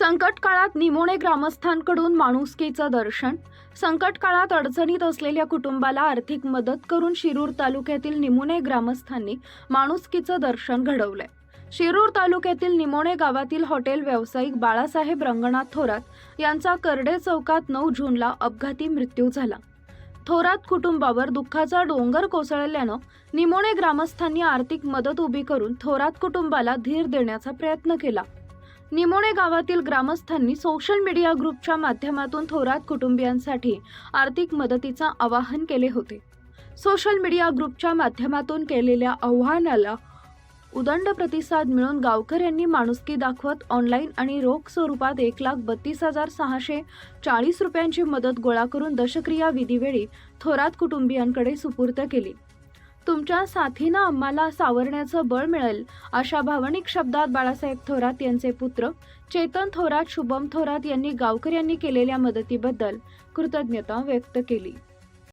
संकट काळात निमोणे ग्रामस्थांकडून माणुसकीचं दर्शन. संकट काळात अडचणीत असलेल्या कुटुंबाला आर्थिक मदत करून शिरूर तालुक्यातील निमोणे ग्रामस्थांनी माणुसकीचं दर्शन घडवलंय. शिरूर तालुक्यातील निमोणे गावातील हॉटेल व्यावसायिक बाळासाहेब रंगनाथ थोरात यांचा करडे चौकात नऊ जूनला अपघाती मृत्यू झाला. थोरात कुटुंबावर दुःखाचा डोंगर कोसळल्यानं निमोणे ग्रामस्थांनी आर्थिक मदत उभी करून थोरात कुटुंबाला धीर देण्याचा प्रयत्न केला. निमोणे गावातील ग्रामस्थांनी सोशल मीडिया ग्रुपच्या माध्यमातून थोरात कुटुंबियांसाठी आर्थिक मदतीचं आवाहन केले होते. सोशल मीडिया ग्रुपच्या माध्यमातून केलेल्या आव्हानाला उदंड प्रतिसाद मिळून गावकऱ्यांनी माणुसकी दाखवत ऑनलाईन आणि रोख स्वरूपात एक लाख बत्तीस हजार सहाशे चाळीस रुपयांची मदत गोळा करून दशक्रिया विधीवेळी थोरात कुटुंबियांकडे सुपूर्द केली. तुमच्या साथीनं आम्हाला सावरण्याचं बळ मिळेल अशा भावनिक शब्दात बाळासाहेब थोरात यांचे पुत्र चेतन थोरात शुभम थोरात यांनी गावकर यांनी केलेल्या मदतीबद्दल कृतज्ञता व्यक्त केली.